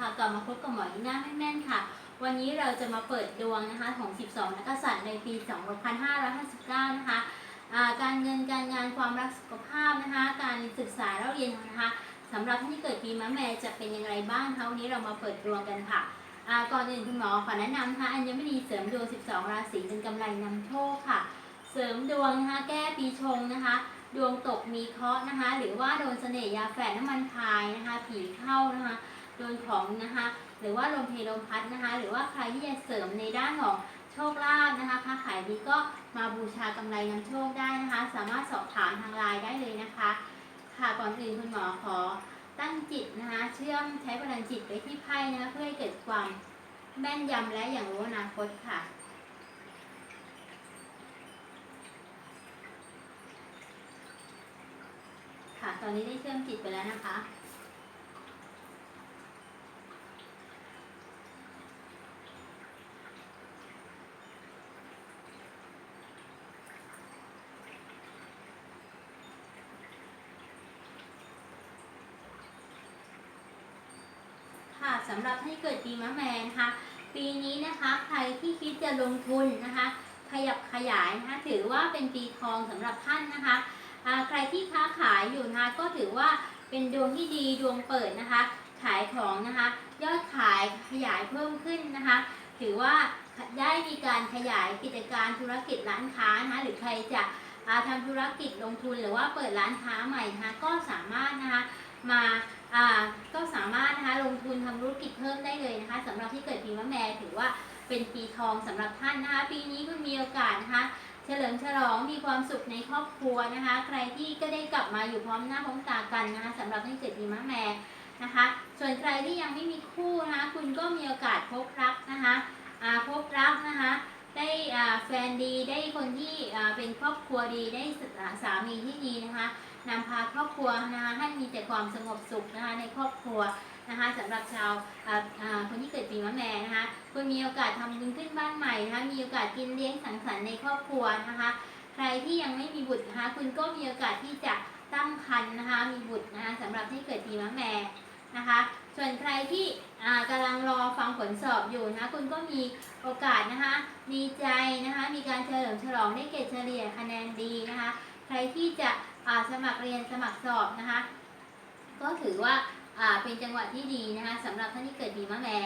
ค่ะกลับมาพบกับหมอลีน่าแม่นๆค่ะ วันนี้เราจะมาเปิดดวงนะคะของ 12 นักษัตริย์ในปี 2559 นะคะอ่าการเงินการงานความรักสุขภาพนะคะ การศึกษาเล่าเรียนนะคะสำหรับท่านที่เกิดปีมะแม่จะเป็นอย่างไรบ้างคะวันนี้เรามาเปิดดวงกันค่ะก่อนอื่นคุณหมอขอแนะนำนะคะอัญมณีเสริมดวง 12 ราศีเป็นกำไรนำโชคค่ะ เสริมดวงนะคะแก้ปีชงนะคะ ดวงตกมีเคราะห์นะคะ หรือว่าโดนเสน่ห์ยาแฝดน้ำมันพายนะคะ ผีเข้านะคะ โดนของนะคะ หรือว่าลมเพลลมพัดนะคะ หรือว่าใครที่จะเสริมในด้านของโชคลาภนะคะค้าขายดีก็มาบูชากำไรนำโชคได้นะคะ สามารถสอบถามทางไลน์ได้เลยนะคะ ค่ะก่อนอื่นคุณหมอขอตั้งจิตนะคะ เชื่อมใช้พลังจิตไปที่ไพ่นะคะเพื่อให้เกิดความแม่นยำและอย่างรู้อนาคตค่ะค่ะ ตอนนี้ได้เชื่อมจิตไปแล้วนะคะ ค่ะสำหรับให้เกิดปีมะแม่นะคะ ปีนี้นะคะใครที่คิดจะลงทุนนะคะ ขยับขยายนะคะถือว่าเป็นปีทองสำหรับท่านนะคะใครที่ค้าขายอยู่นะคะก็ถือว่าเป็นดวงที่ดีดวงเปิดนะคะ ขายของนะคะ ยอดขายขยายเพิ่มขึ้นนะคะ ถือว่าได้มีการขยายกิจการธุรกิจร้านค้านะคะหรือใครจะอ่าทำธุรกิจลงทุนหรือว่าเปิดร้านค้าใหม่นะคะก็สามารถนะคะมา ก็สามารถนะคะลงทุนทำธุรกิจเพิ่มได้เลยนะคะสำหรับที่เกิดปีมะแม่ถือว่าเป็นปีทองสำหรับท่านนะคะ ปีนี้คุณมีโอกาสนะคะเฉลิมฉลองมีความสุขในครอบครัวนะคะ ใครที่ก็ได้กลับมาอยู่พร้อมหน้าพร้อมตากันนะคะสำหรับที่เกิดปีมะแม่นะคะ ส่วนใครที่ยังไม่มีคู่นะคะคุณก็มีโอกาสพบรักนะคะพบรักนะคะได้แฟนดีได้คนที่เป็นครอบครัวดีได้สามีที่ดีนะคะ นำพาครอบครัวนะคะให้มีแต่ความสงบสุขนะคะในครอบครัวนะคะสำหรับชาวคนที่เกิดปีมะแม่นะคะคุณมีโอกาสทำบุญขึ้นบ้านใหม่นะคะมีโอกาสกินเลี้ยงสังสรรค์ในครอบครัวนะคะ ใครที่ยังไม่มีบุตรนะคะคุณก็มีโอกาสที่จะตั้งครรภ์นะคะมีบุตรนะคะสำหรับที่เกิดปีมะแม่นะคะ ส่วนใครที่อ่ากำลังรอฟังผลสอบอยู่นะคะคุณก็มีโอกาสนะคะดีใจนะคะมีการเฉลิมฉลองได้เกรดเฉลี่ยคะแนนดีนะคะ ใครที่จะ สมัครเรียนสมัครสอบนะคะ ก็ถือว่าเป็นจังหวะที่ดีนะคะสำหรับท่านที่เกิดปีมะแม่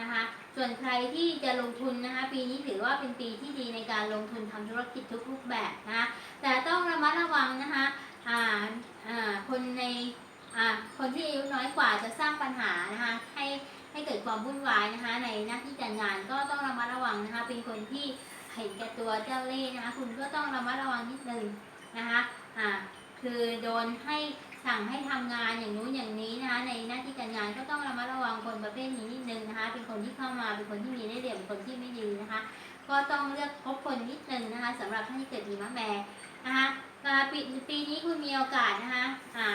นะคะ ส่วนใครที่จะลงทุนนะคะ ปีนี้ถือว่าเป็นปีที่ดีในการลงทุนทำธุรกิจทุกรูปแบบนะคะแต่ต้องระมัดระวังนะคะอ่าอ่าคนในอ่าคนที่อายุน้อยกว่าจะสร้างปัญหานะคะให้ให้เกิดความวุ่นวายนะคะ ในหน้าที่การงานก็ต้องระมัดระวังนะคะ เป็นคนที่เห็นแก่ตัวเจ้าเล่ห์นะคะ คุณก็ต้องระมัดระวังนิดนึงนะคะอ่า คือโดนให้สั่งให้ทำงานอย่างนู้นอย่างนี้นะคะ ในหน้าที่การงานก็ต้องระมัดระวังคนประเภทนี้นิดนึงนะคะ เป็นคนที่เข้ามาเป็นคนที่มีได้เด่นเป็นคนที่ไม่ดีนะคะ ก็ต้องเลือกคบคนนิดนึงนะคะสำหรับท่านที่เกิดมีมะแม่นะคะปีปีนี้คุณมีโอกาสนะคะอ่า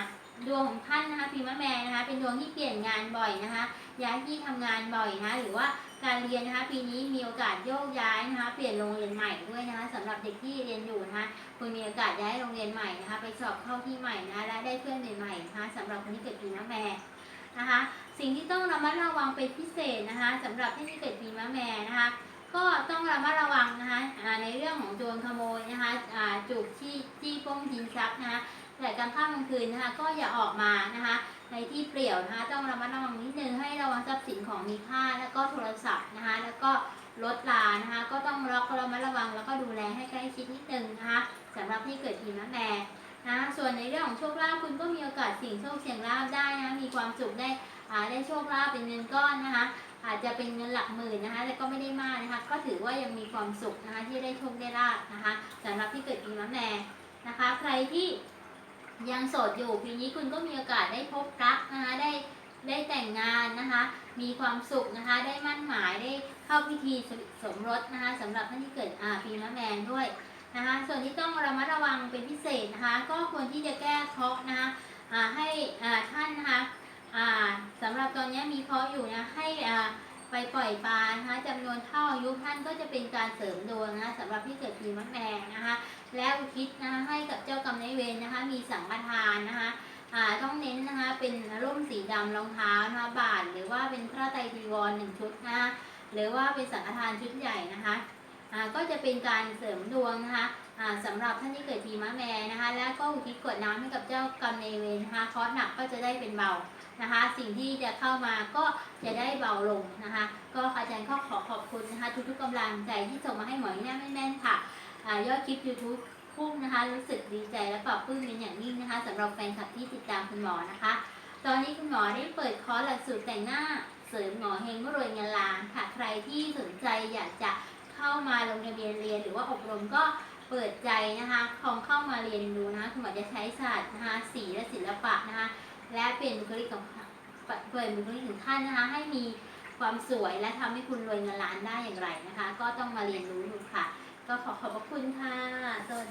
ดวงของท่านนะคะปีมะแม่นะคะเป็นดวงที่เปลี่ยนงานบ่อยนะคะ ย้ายที่ทำงานบ่อยนะคะหรือว่าการเรียนนะคะปีนี้มีโอกาสโยกย้ายนะคะเปลี่ยนโรงเรียนใหม่ด้วยนะคะสำหรับเด็กที่เรียนอยู่นะคะคุณมีโอกาสย้ายโรงเรียนใหม่นะคะไปสอบเข้าที่ใหม่นะคะและได้เพื่อนใหม่ๆนะคะสำหรับคนที่เกิดปีมะแม่นะคะสิ่งที่ต้องระมัดระวังเป็นพิเศษนะคะสำหรับที่ที่เกิดปีมะแม่นะคะก็ต้องระมัดระวังนะคะในเรื่องของโจรขโมยนะคะจุกที่จี้ปล้นยิงทรัพย์นะคะ แต่กลางค่ำกลางคืนนะคะก็อย่าออกมานะคะในที่เปลี่ยวนะคะต้องระมัดระวังนิดนึงให้ระวังทรัพย์สินของมีค่า แล้วก็โทรศัพท์นะคะแล้วก็รถลานะคะก็ต้องล็อกระมัดระวังแล้วก็ดูแลให้ใกล้ชิดนิดนึงนะคะสำหรับที่เกิดปีมะแม่นะคะส่วนในเรื่องของโชคลาภคุณก็มีโอกาสเสี่ยงโชคเสี่ยงลาภได้นะะมีความสุขได้ได้โชคลาภเป็นเงินก้อนนะคะ อาจจะเป็นเงินหลักหมื่นนะคะแต่ก็ไม่ได้มากนะคะ ก็ถือว่ายังมีความสุขนะคะที่ได้โชคได้ลาภนะคะสำหรับที่เกิดปีมะแม่นะคะ ใครที่ ยังโสดอยู่ปีนี้คุณก็มีโอกาสได้พบรักนะคะได้ได้แต่งงานนะคะ มีความสุขนะคะ ได้มั่นหมายได้เข้าพิธีสมรสนะคะสำหรับท่านที่เกิดอาปีมะแม่ด้วยนะคะ ส่วนที่ต้องระมัดระวังเป็นพิเศษนะคะ ก็ควรที่จะแก้เคราะห์นะคะให้ท่านนะคะสำหรับตอนนี้มีเคราะห์อยู่นะให้อา ไปปล่อยปลานะคะจำนวนเท่าอายุท่านก็จะเป็นการเสริมดวงนะคะสำหรับที่เกิดปีมะแม่นะคะ แล้วอุทิศนะคะให้กับเจ้ากรรมนายเวรนะคะ มีสังฆทานนะคะอ่าต้องเน้นนะคะเป็นร่มสีดำรองเท้านะคะบาทหรือว่าเป็นพระไตรจีวรหนึ่งชุดนะคะหรือว่าเป็นสังฆทานชุดใหญ่นะคะอ่าก็จะเป็นการเสริมดวงนะคะ สำหรับท่านที่เกิดปีมะแม่นะคะ แล้วก็อุทิศกวดน้ำให้กับเจ้ากรรมนเวรนะคะคราะห์หนักก็จะได้เป็นเบานะคะ สิ่งที่จะเข้ามาก็จะได้เบาลงนะคะ ก็อาจารย์ก็ขอขอบคุณนะคะ ทุกๆกำลังใจที่ส่งมาให้หมอแน่แม่นๆค่ะอยอดคลิป YouTube พุ่งนะคะ รู้สึกดีใจและปลอบปลื้มเป็นอย่างยิ่งนะคะสำหรับแฟนคลับที่ติดตามคุณหมอนะคะ ตอนนี้คุณหมอได้เปิดคอร์สหลักสูตรแต่งหน้าเสริมหมอเฮงรวยเงินล้านค่ะ ใครที่สนใจอยากจะเข้ามาลงทะเบียนเรียนหรือว่าอบรมก็ เปิดใจนะคะลองเข้ามาเรียนดูนะคุณหมอจะใช้ศาสตร์นะคะสีและศิลปะนะคะและเปลี่ยนบุคลิกของเปลี่ยนบุคลิกถึงท่านนะคะให้มีความสวยและทำให้คุณรวยเงินล้านได้อย่างไรนะคะ ก็ต้องมาเรียนรู้ดูค่ะ ก็ขอขอบพระคุณค่ะสวัสดี